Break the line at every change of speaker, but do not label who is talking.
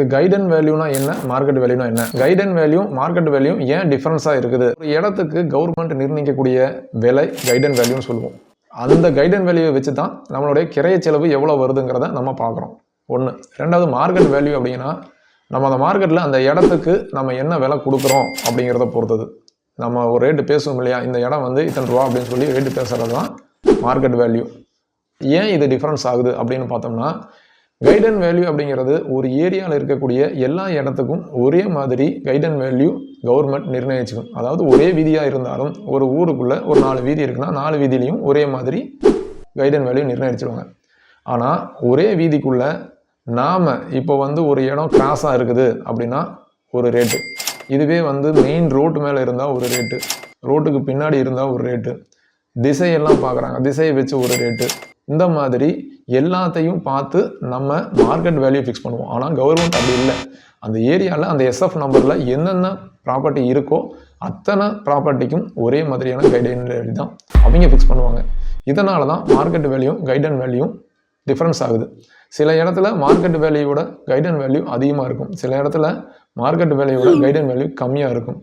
கைடன் வேல்யூனா என்ன? மார்க்கெட் வேல்யூனா என்ன? கைடன் value market value ஏன் டிஃபரன்ஸாக இருக்குது? ஒரு இடத்துக்கு கவர்மெண்ட் நிர்ணயிக்கக்கூடிய விலை கைடன் வேல்யூன்னு சொல்லுவோம். அந்த கைடன் வேல்யூவை வச்சு தான் நம்மளுடைய கிரைய செலவு எவ்வளோ வருதுங்கிறத நம்ம பார்க்குறோம். ஒன்று ரெண்டாவது மார்க்கெட் வேல்யூ அப்படின்னா நம்ம அந்த மார்க்கெட்டில் அந்த இடத்துக்கு நம்ம என்ன விலை கொடுக்குறோம் அப்படிங்கிறத பொறுத்தது. நம்ம ஒரு ரேட்டு பேசுவோம் இல்லையா? இந்த இடம் வந்து இத்தனை ரூபா அப்படின்னு சொல்லி ரேட்டு பேசுகிறது தான் மார்க்கெட் வேல்யூ ஏன் இது டிஃப்ரென்ஸ் ஆகுது அப்படின்னு பார்த்தோம்னா கைடன் வேல்யூ அப்படிங்கிறது ஒரு ஏரியாவில் இருக்கக்கூடிய எல்லா இடத்துக்கும் ஒரே மாதிரி கைடன் வேல்யூ கவர்மெண்ட் நிர்ணயிச்சுக்கும். அதாவது ஒரே வீதியாக இருந்தாலும் ஒரு ஊருக்குள்ளே ஒரு நாலு வீதி இருக்குன்னா நாலு வீதியிலையும் ஒரே மாதிரி கைடன் வேல்யூ நிர்ணயிச்சிருவாங்க. ஆனால் ஒரே வீதிக்குள்ளே நாம் இப்போ வந்து ஒரு இடம் கிராஸாக இருக்குது அப்படின்னா ஒரு ரேட்டு இதுவே வந்து மெயின் ரோட்டு மேலே இருந்தால் ஒரு ரேட்டு ரோட்டுக்கு பின்னாடி இருந்தால் ஒரு ரேட்டு திசையெல்லாம் பார்க்குறாங்க. திசையை வச்சு ஒரு ரேட்டு இந்த மாதிரி எல்லாத்தையும் பார்த்து நம்ம மார்க்கெட் வேல்யூ ஃபிக்ஸ் பண்ணுவோம். ஆனால் கவர்மெண்ட் அப்படி இல்லை. அந்த ஏரியாவில் அந்த எஸ்எஃப் நம்பரில் என்னென்ன ப்ராப்பர்ட்டி இருக்கோ அத்தனை ப்ராப்பர்ட்டிக்கும் ஒரே மாதிரியான கைடன் தான் அவங்க ஃபிக்ஸ் பண்ணுவாங்க. இதனால தான் market value guidance value difference ஆகுது. சில இடத்துல மார்க்கெட் வேல்யூவோட கைடன் வேல்யூ அதிகமாக இருக்கும். சில இடத்துல மார்க்கெட் வேல்யூவோட கைடன் வேல்யூ கம்மியாக இருக்கும்.